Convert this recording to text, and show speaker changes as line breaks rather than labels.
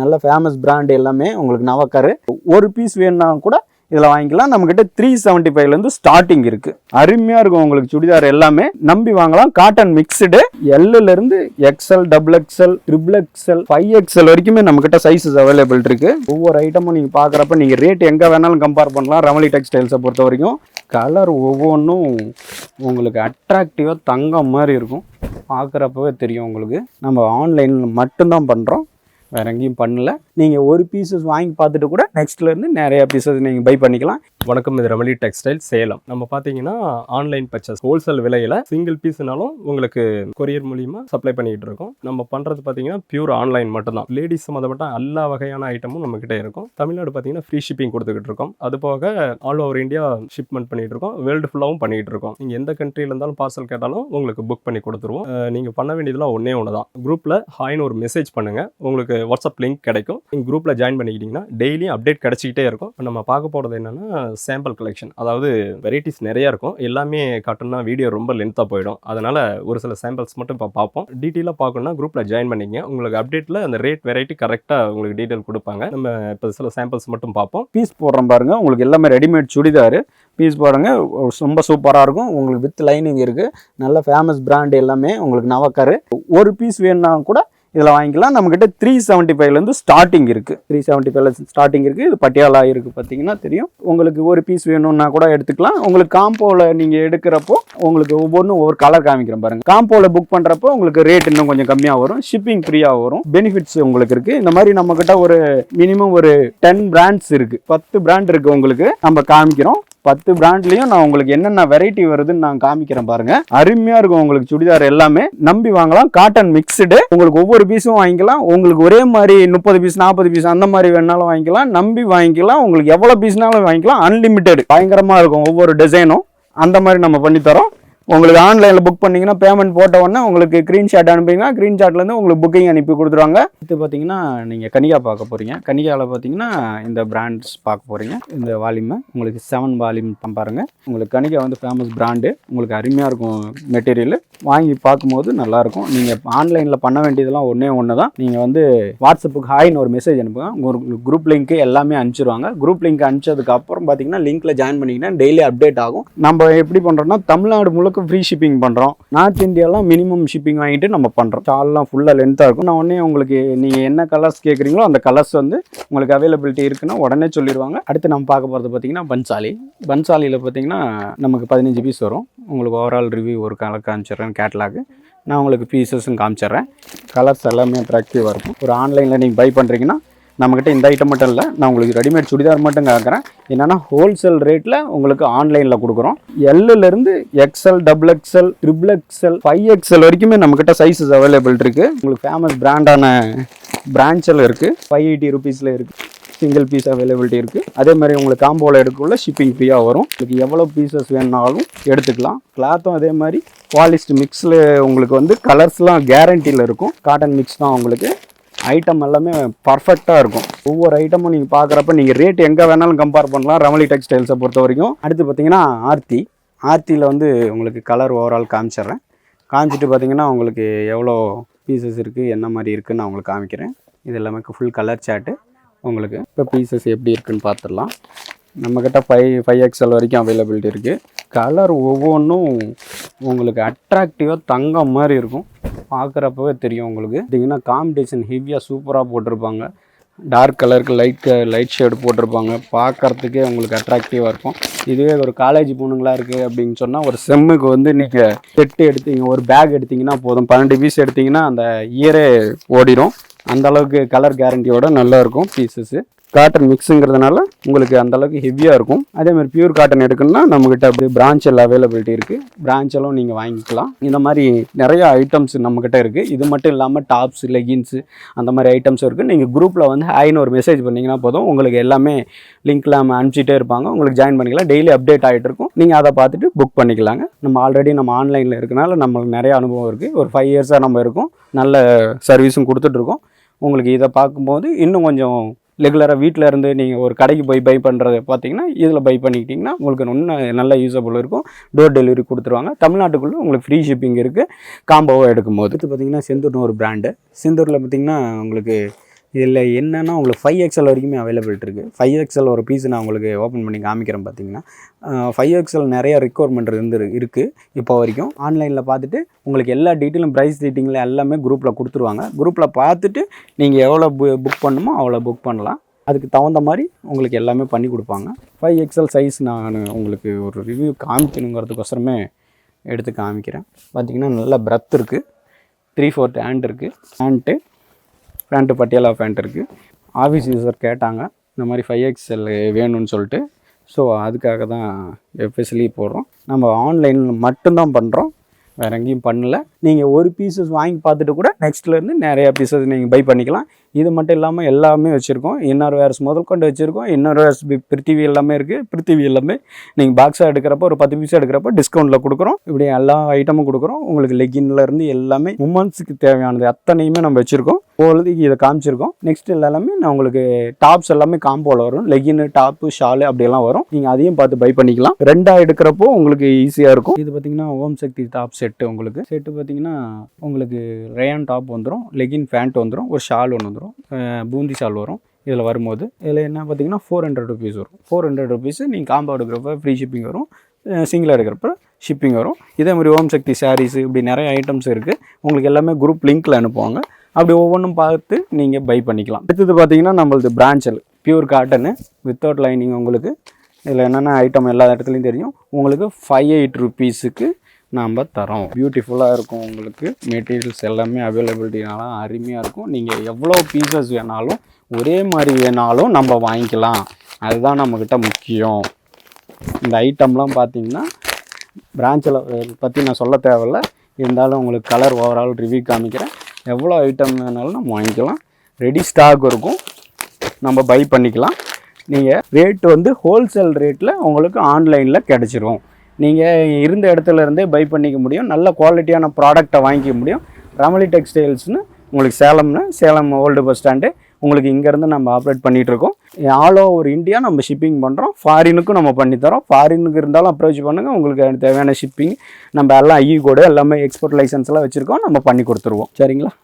நல்ல famous brand எல்லாமே உங்களுக்கு நவக்காரு. ஒரு பீஸ் வேணும்னா கூட இதில் வாங்கிக்கலாம். நம்மக்கிட்ட த்ரீ செவன்ட்டி ஃபைவ்லேருந்து ஸ்டார்டிங் இருக்குது அருமையாக இருக்கும் உங்களுக்கு சுடிதார் எல்லாமே. நம்பி வாங்கலாம். Cotton mixed எல்லுலேருந்து XL double XL triple XL five XL வரைக்குமே நம்மக்கிட்ட சைஸஸ் அவைலபிள் இருக்குது ஒவ்வொரு ஐட்டமும் நீங்கள் பார்க்குறப்ப நீங்கள் ரேட் எங்கே வேணாலும் கம்பேர் பண்ணலாம். ரமலி டெக்ஸ்டைல்ஸை பொறுத்த வரைக்கும். கலர் ஒவ்வொன்றும் உங்களுக்கு அட்ராக்டிவாக தங்கம் மாதிரி இருக்கும். பார்க்குறப்பவே தெரியும் உங்களுக்கு. நம்ம ஆன்லைனில் மட்டும்தான் பண்ணுறோம் வேற எங்கேயும் பண்ணல. நீங்கள் ஒரு பீசஸ் வாங்கி பார்த்துட்டு கூட நெக்ஸ்ட்லேருந்து நிறைய பீசஸ் நீங்கள் பை பண்ணிக்கலாம்.
வணக்கம் இது ரமலி டெக்ஸ்டைல் சேலம். நம்ம பார்த்தீங்கன்னா ஆன்லைன் பர்ச்சேஸ் ஹோல்சேல் விலையில் சிங்கிள் பீஸ்னாலும் உங்களுக்கு கொரியர் மூலியமா சப்ளை பண்ணிட்டு இருக்கோம். நம்ம பண்ணுறது பார்த்தீங்கன்னா பியூர் ஆன்லைன் மட்டும்தான். லேடிஸ் சம்மந்தப்பட்ட எல்லா வகையான ஐட்டமும் நம்ம கிட்ட இருக்கும். தமிழ்நாடு பார்த்தீங்கன்னா ஃப்ரீ ஷிப்பிங் கொடுத்துக்கிட்டு இருக்கோம். அது போக ஆல் ஓவர் இந்தியா ஷிப்மெண்ட் பண்ணிட்டு இருக்கோம். வேர்ல்டு ஃபுல்லாகவும் பண்ணிட்டு இருக்கோம். நீங்கள் எந்த கண்ட்ரியில் இருந்தாலும் பார்சல் கேட்டாலும் உங்களுக்கு புக் பண்ணி கொடுத்துருவோம். நீங்கள் நீங்க பண்ண வேண்டியதுலாம் ஒன்றே ஒன்று தான் குரூப்பில் ஹாய்னு ஒரு மெசேஜ் பண்ணுங்க. உங்களுக்கு வாட்ஸ்அப் லிங்க் கிடைக்கும். நீங்கள் குரூப்பில் ஜாயின் பண்ணிக்கிட்டீங்கன்னா டெய்லியும் அப்டேட் கிடைச்சிக்கிட்டே இருக்கும். நம்ம பார்க்க போகிறது என்னன்னா சாம்பிள் கலெக்ஷன் அதாவது வெரைட்டிஸ் நிறையா இருக்கும். எல்லாமே காட்டணும்னா வீடியோ ரொம்ப லென்த்தாக போயிடும். அதனால் ஒரு சில சாம்பிள்ஸ் மட்டும் இப்போ பார்ப்போம். டீட்டெயிலாக பார்க்கணும்னா குரூப்பில் ஜாயின் பண்ணிங்க உங்களுக்கு அப்டேட்டில் அந்த ரேட் வெரைட்டி கரெக்டாக உங்களுக்கு டீட்டெயில் கொடுப்பாங்க. நம்ம இப்போ சில சாம்பிள்ஸ் மட்டும் பார்ப்போம்.
பீஸ் போடுறோம் பாருங்க. உங்களுக்கு எல்லாமே ரெடிமேட் சுடிதார். பீஸ் பாருங்க ரொம்ப சூப்பராக இருக்கும். உங்களுக்கு வித் லைனிங் இருக்குது நல்ல ஃபேமஸ் பிராண்ட் எல்லாமே. உங்களுக்கு நவக்காரு. ஒரு பீஸ் வேணுன்னா கூட இதில் வாங்கிக்கலாம். நம்மக்கிட்ட த்ரீ செவன்ட்டி ஃபைவ்லேருந்து ஸ்டார்டிங் இருக்குது த்ரீ செவன்ட்டி ஃபைவ்ல ஸ்டார்டிங் இருக்குது இது பட்டியாலா இருக்குது பார்த்தீங்கன்னா தெரியும். உங்களுக்கு ஒரு பீஸ் வேணும்னா கூட எடுத்துக்கலாம். உங்களுக்கு காம்போவில் நீங்கள் எடுக்கிறப்போ உங்களுக்கு ஒவ்வொன்றும் ஒவ்வொரு கலர் காமிக்கிறேன் பாருங்க. காம்போவில் புக் பண்ணுறப்போ உங்களுக்கு ரேட் இன்னும் கொஞ்சம் கம்மியாக வரும். ஷிப்பிங் ஃப்ரீயாக வரும். பெனிஃபிட்ஸ் உங்களுக்கு இருக்குது இந்த மாதிரி நம்மக்கிட்ட ஒரு மினிமம் ஒரு டென் பிராண்ட்ஸ் இருக்குது பத்து பிராண்ட் இருக்குது உங்களுக்கு. நம்ம காமிக்கிறோம். பத்து பிராண்ட்லயும் நான் உங்களுக்கு என்னென்ன வெரைட்டி வருதுன்னு நான் காமிக்கிறேன் பாருங்க. அருமையா இருக்கும் உங்களுக்கு சுடிதார் எல்லாமே. நம்பி வாங்கலாம். காட்டன் மிக்சடு உங்களுக்கு ஒவ்வொரு பீஸும் வாங்கிக்கலாம். உங்களுக்கு ஒரே மாதிரி முப்பது பீஸ் நாற்பது பீஸ் அந்த மாதிரி வேணாலும் வாங்கிக்கலாம். நம்பி வாங்கிக்கலாம். உங்களுக்கு எவ்வளவு பீஸ்னாலும் வாங்கிக்கலாம். அன்லிமிட்டெட் பயங்கரமா இருக்கும் ஒவ்வொரு டிசைனும் அந்த மாதிரி நம்ம பண்ணி தரோம் உங்களுக்கு ஆன்லைனில் புக் பண்ணிங்கன்னா பேமெண்ட் போட்ட உடனே உங்களுக்கு ஸ்க்ரீன்ஷாட் அனுப்பிங்கன்னா ஸ்க்ரீன்ஷாட்லேருந்து உங்களுக்கு புக்கிங் அனுப்பி கொடுத்துருவாங்க. இது பார்த்தீங்கன்னா நீங்கள் கனிகா பார்க்க போகிறீங்க கனிகாவில் பார்த்தீங்கன்னா இந்த பிராண்ட்ஸ் பார்க்க போகிறீங்க இந்த வால்யூமை உங்களுக்கு செவன் வால்யூம் பாருங்கள் உங்களுக்கு கனிகா வந்து ஃபேமஸ் பிராண்டு உங்களுக்கு அருமையாக இருக்கும் மெட்டீரியல் வாங்கி பார்க்கும்போது நல்லாயிருக்கும். நீங்கள் ஆன்லைனில் பண்ண வேண்டியதெல்லாம் ஒன்றே ஒன்று தான். நீங்கள் வந்து வாட்ஸ்அப்புக்கு ஹாய்னு ஒரு மெசேஜ் அனுப்புங்க. உங்களுக்கு குரூப் லிங்க்கு எல்லாமே அனுப்பிச்சிருவாங்க. குரூப் லிங்க் அனுப்பிச்சதுக்கு அப்புறம் பார்த்தீங்கன்னா லிங்க்கில் ஜாயின் பண்ணிங்கன்னா டெய்லி அப்டேட் ஆகும். நம்ம எப்படி பண்ணுறோம்னா தமிழ்நாடு முழுக்க ஃப்ரீ ஷிப்பிங் பண்ணுறோம். நார்த் இந்தியாலாம் மினிமம் ஷிப்பிங் வாங்கிட்டு நம்ம பண்ணுறோம். ஷால்லாம் ஃபுல்லாக லென்த்தாக இருக்கும். நான் உடனே உங்களுக்கு நீங்கள் என்ன கலர்ஸ் கேட்குறீங்களோ அந்த கலர்ஸ் வந்து உங்களுக்கு அவைலபிலிட்டி இருக்குன்னா உடனே சொல்லிடுவாங்க. அடுத்து நம்ம பார்க்க போகிறது பார்த்தீங்கன்னா பன்சாலி. பன்சாலியில் பார்த்தீங்கன்னா நமக்கு பதினஞ்சு பீஸ் வரும். உங்களுக்கு ஓவரால் ரிவ்யூ ஒரு கலர் கேட்லாக் நான் உங்களுக்கு பீசஸும் காமிச்சிடுறேன். கலர்ஸ் எல்லாமே அட்ராக்டிவாக இருக்கும். ஒரு ஆன்லைனில் நீங்கள் பை பண்ணுறீங்கன்னா நம்மக்கிட்ட இந்த ஐட்டம் மட்டும் இல்லை நான் உங்களுக்கு ரெடிமேட் சுடிதார் மட்டும் கேட்குறேன் என்னென்னா ஹோல்சேல் ரேட்டில் உங்களுக்கு ஆன்லைனில் கொடுக்குறோம். எல்லுலேருந்து XL double XL triple XL five XL வரைக்குமே நம்மக்கிட்ட சைஸஸ் அவைலபிள் இருக்குது உங்களுக்கு ஃபேமஸ் பிராண்டான பிரான்ச்சில் இருக்குது ஃபைவ் எயிட்டி ருபீஸில் இருக்குது சிங்கிள் பீஸ் அவைலபிலிட்டி இருக்குது அதே மாதிரி உங்களுக்கு காம்போவில் எடுக்கக்குள்ள ஷிப்பிங் ஃப்ரீயாக வரும். உங்களுக்கு எவ்வளோ பீசஸ் வேணுனாலும் எடுத்துக்கலாம். கிளாத்தும் அதே மாதிரி பாலிஸ்ட் மிக்ஸில் உங்களுக்கு வந்து கலர்ஸ்லாம் கேரண்டியில் இருக்கும். காட்டன் மிக்ஸ் தான் உங்களுக்கு. ஐட்டம் எல்லாமே பர்ஃபெக்டாக இருக்கும். ஒவ்வொரு ஐட்டமும் நீங்கள் பார்க்குறப்ப நீங்கள் ரேட் எங்கே வேணாலும் கம்பேர் பண்ணலாம். ரமலி டெக்ஸ்டைல்ஸை பொறுத்த வரைக்கும். அடுத்து பார்த்தீங்கன்னா ஆர்த்தி ஆர்த்தியில் வந்து உங்களுக்கு கலர் ஓவரால் காமிச்சிடுறேன். காமிச்சிட்டு பார்த்தீங்கன்னா உங்களுக்கு எவ்வளோ பீசஸ் இருக்குது என்ன மாதிரி இருக்குதுன்னு நான் உங்களுக்கு காமிக்கிறேன். இது எல்லாமே ஃபுல் கலர் சாட்டு உங்களுக்கு. இப்போ பீசஸ் எப்படி இருக்குன்னு பார்த்துடலாம் நம்மக்கிட்ட ஃபைவ் ஃபைவ் எக்ஸ்எல் வரைக்கும் அவைலபிலிட்டி இருக்குது கலர் ஒவ்வொன்றும் உங்களுக்கு அட்ராக்டிவாக தங்கம் மாதிரி இருக்கும். பார்க்குறப்பவே தெரியும் உங்களுக்கு. பார்த்தீங்கன்னா காம்படிஷன் ஹெவியாக சூப்பராக போட்டிருப்பாங்க. டார்க் கலருக்கு லைட் லைட் ஷேடு போட்டிருப்பாங்க. பார்க்கறதுக்கே உங்களுக்கு அட்ராக்டிவாக இருக்கும். இதுவே ஒரு காலேஜ் பொண்ணுங்களாக இருக்குது அப்படின்னு சொன்னால் ஒரு செம்முக்கு வந்து நீங்கள் செட்டு எடுத்தீங்க ஒரு பேக் எடுத்தீங்கன்னா போதும். பன்னெண்டு பீஸ் எடுத்தீங்கன்னா அந்த இயரே ஓடிடும் அந்த அளவுக்கு கலர் கேரண்டியோட நல்லா இருக்கும் பீசஸ்ஸு காட்டன் மிக்ஸுங்கிறதுனால உங்களுக்கு அந்தளவுக்கு ஹெவியாக இருக்கும். அதே மாதிரி பியூர் காட்டன் எடுக்கணும்னா நம்மக்கிட்ட அப்படி பிரான்ச் எல்லாம் அவைலபிலிட்டி இருக்குது பிரான்ச்செல்லாம் நீங்கள் வாங்கிக்கலாம். இந்த மாதிரி நிறைய ஐட்டம்ஸ் நம்மக்கிட்ட இருக்குது இது மட்டும் இல்லாமல் டாப்ஸ் லெகின்ஸு அந்த மாதிரி ஐட்டம்ஸும் இருக்குது நீங்கள் குரூப்பில் வந்து ஹாய்னு ஒரு மெசேஜ் பண்ணிங்கன்னா போதும். உங்களுக்கு எல்லாமே லிங்க்ல நம்ம அனுப்பிச்சிட்டே இருப்பாங்க. உங்களுக்கு ஜாயின் பண்ணிக்கலாம். டெய்லி அப்டேட் ஆகிட்டு இருக்கும். நீங்கள் அதை பார்த்துட்டு புக் பண்ணிக்கலாங்க. நம்ம ஆல்ரெடி நம்ம ஆன்லைனில் இருக்கனால நம்மளுக்கு நிறைய அனுபவம் இருக்குது ஒரு ஃபைவ் இயர்ஸாக நம்ம இருக்கோம். நல்ல சர்வீஸும் கொடுத்துட்ருக்கோம் உங்களுக்கு இதை பார்க்கும்போது இன்னும் கொஞ்சம் ரெகுலராக வீட்டில் இருந்து நீங்கள் ஒரு கடைக்கு போய் பை பண்ணுறத பார்த்தீங்கன்னா இதில் பை பண்ணிக்கிட்டிங்கன்னா உங்களுக்கு இன்னும் நல்ல யூஸபுள் இருக்கும். டோர் டெலிவரி கொடுத்துருவாங்க. தமிழ்நாட்டுக்குள்ளே உங்களுக்கு ஃப்ரீ ஷிப்பிங் இருக்குது காம்போவாக எடுக்கும்போது. இது பார்த்தீங்கன்னா செந்தூர்னு ஒரு பிராண்டு செந்தூரில் பார்த்தீங்கன்னா உங்களுக்கு இதில் என்னென்னா உங்களுக்கு ஃபைவ் எக்ஸல் வரைக்குமே அவைலபிள் இருக்குது ஃபைவ் எக்ஸல் ஒரு பீஸ் நான் உங்களுக்கு ஓப்பன் பண்ணி காமிக்கிறேன் பார்த்தீங்கன்னா ஃபைவ் எக்ஸல் நிறைய ரெக்குவயர்மெண்ட் இருந்து இருக்குது இப்போ வரைக்கும். ஆன்லைனில் பார்த்துட்டு உங்களுக்கு எல்லா டீட்டெயிலும் ப்ரைஸ் டீட்டிங்கில் எல்லாமே குரூப்பில் கொடுத்துருவாங்க. குரூப்பில் பார்த்துட்டு நீங்கள் எவ்வளோ புக் பண்ணுமோ அவ்வளோ புக் பண்ணலாம். அதுக்கு தகுந்த மாதிரி உங்களுக்கு எல்லாமே பண்ணி கொடுப்பாங்க. ஃபைவ் எக்ஸல் சைஸ் நான் உங்களுக்கு ஒரு ரிவ்யூ காமிக்கணுங்கிறதுக்கோசரமே எடுத்து காமிக்கிறேன். பார்த்திங்கன்னா நல்ல ப்ரெத் இருக்குது த்ரீ ஃபோர்த் ஹேண்ட் இருக்குது ஹேண்ட்டு பேண்ட்டு பட்டியாலா பேண்ட் இருக்குது ஆஃபீஸ் யூஸர் கேட்டாங்க இந்த மாதிரி ஃபைவ் எக்ஸ்எல் வேணும்னு சொல்லிட்டு. ஸோ அதுக்காக தான் எஃப்எஸ்லி போடுறோம். நம்ம ஆன்லைனில் மட்டும்தான் பண்ணுறோம் வேறு எங்கேயும் பண்ணல. நீங்கள் ஒரு பீசஸ் வாங்கி பார்த்துட்டு கூட நெக்ஸ்ட்லேருந்து நிறையா பீசஸ் நீங்கள் பை பண்ணிக்கலாம். இது மட்டும் இல்லாமல் எல்லாமே வச்சுருக்கோம். இன்னொரு வேர்ஸ் முதல் கொண்டு வச்சுருக்கோம். இன்னொரு வேர்ஸ் பிரித்திவி எல்லாமே இருக்குது பிரித்திவி எல்லாமே நீங்கள் பாக்ஸாக எடுக்கிறப்போ ஒரு பத்து பீஸ் எடுக்கிறப்போ டிஸ்கவுண்ட்டில் கொடுக்குறோம். இப்படி எல்லா ஐட்டமும் கொடுக்குறோம். உங்களுக்கு லெகின்ல இருந்து எல்லாமே உமன்ஸுக்கு தேவையானது அத்தனையுமே நம்ம வச்சுருக்கோம். இப்போதைக்கு இதை காமிச்சிருக்கோம். நெக்ஸ்ட் எல்லாமே நான் உங்களுக்கு டாப்ஸ் எல்லாமே காம்போவில் வரும். லெகின் டாப்பு ஷாலு அப்படியெல்லாம் வரும். நீங்கள் அதையும் பார்த்து பை பண்ணிக்கலாம். ரெண்டாக எடுக்கிறப்போ உங்களுக்கு ஈஸியாக இருக்கும். இது பார்த்தீங்கன்னா ஓம் சக்தி டாப் செட்டு உங்களுக்கு. செட்டு பார்த்தீங்கன்னா உங்களுக்கு ரேயான் டாப் வந்துடும் லெகின் பேண்ட் வந்துடும் ஒரு ஷால் ஒன்று வந்துடும் பூந்தி சால் வரும். இதில் வரும்போது இதில் என்ன பார்த்தீங்கன்னா ஃபோர் ஹண்ட்ரட் ருபீஸ் வரும். ஃபோர் ஹண்ட்ரட் ருபீஸ் நீங்கள் காம்போ எடுக்கிறப்ப ஃப்ரீ ஷிப்பிங் வரும். சிங்கிளாக எடுக்கிறப்ப ஷிப்பிங் வரும். இதே மாதிரி ஓம் சக்தி சாரீஸ் இப்படி நிறைய ஐட்டம்ஸ் இருக்குது உங்களுக்கு எல்லாமே குரூப் லிங்க்கில் அனுப்புவாங்க. அப்படி ஒவ்வொன்றும் பார்த்து நீங்கள் பை பண்ணிக்கலாம். அடுத்தது பார்த்தீங்கன்னா நம்மளது பிரான்ச்சல் பியூர் காட்டனு வித்தவுட் லைனிங் உங்களுக்கு. இதில் என்னென்ன ஐட்டம் எல்லா இடத்துலையும் தெரியும். உங்களுக்கு ஃபைவ் எயிட் ருபீஸுக்கு நாம் தரோம். பியூட்டிஃபுல்லாக இருக்கும் உங்களுக்கு. மெட்டீரியல்ஸ் எல்லாமே அவைலபிலிட்டினால அருமையாக இருக்கும். நீங்கள் எவ்வளோ பீசஸ் வேணாலும் ஒரே மாதிரி வேணாலும் நம்ம வாங்கிக்கலாம். அதுதான் நம்மக்கிட்ட முக்கியம். இந்த ஐட்டம்லாம் பார்த்திங்கன்னா பிரான்ச்சில் பற்றி நான் சொல்ல தேவையில்ல. இருந்தாலும் உங்களுக்கு கலர் ஓவரால் ரிவ்யூ காமிக்கிறேன். எவ்வளோ ஐட்டம் வேணாலும் நம்ம வாங்கிக்கலாம். ரெடி ஸ்டாக் இருக்கும். நம்ம பை பண்ணிக்கலாம். நீங்கள் ரேட் வந்து ஹோல்சேல் ரேட்டில் உங்களுக்கு ஆன்லைனில் கிடச்சிரும். நீங்கள் இருந்த இடத்துல இருந்தே பை பண்ணிக்க முடியும். நல்ல குவாலிட்டியான ப்ராடக்டை வாங்கிக்க முடியும். ரமலி டெக்ஸ்டைல்ஸ்னு உங்களுக்கு சேலம்னு சேலம் ஓல்டு பஸ் ஸ்டாண்டு உங்களுக்கு இங்கேருந்து நம்ம ஆப்ரேட் பண்ணிகிட்டு இருக்கோம். ஆல் ஓவர் இந்தியா நம்ம ஷிப்பிங் பண்ணுறோம் ஃபாரினுக்கும் நம்ம பண்ணித்தரோம் ஃபாரினுக்கு இருந்தாலும் அப்ரோச் பண்ணுங்கள் உங்களுக்கு தேவையான ஷிப்பிங் நம்ம எல்லாம் ஐஇ கோடு எல்லாமே எக்ஸ்போர்ட் லைசன்ஸ்லாம் வச்சுருக்கோம். நம்ம பண்ணி கொடுத்துருவோம். சரிங்களா?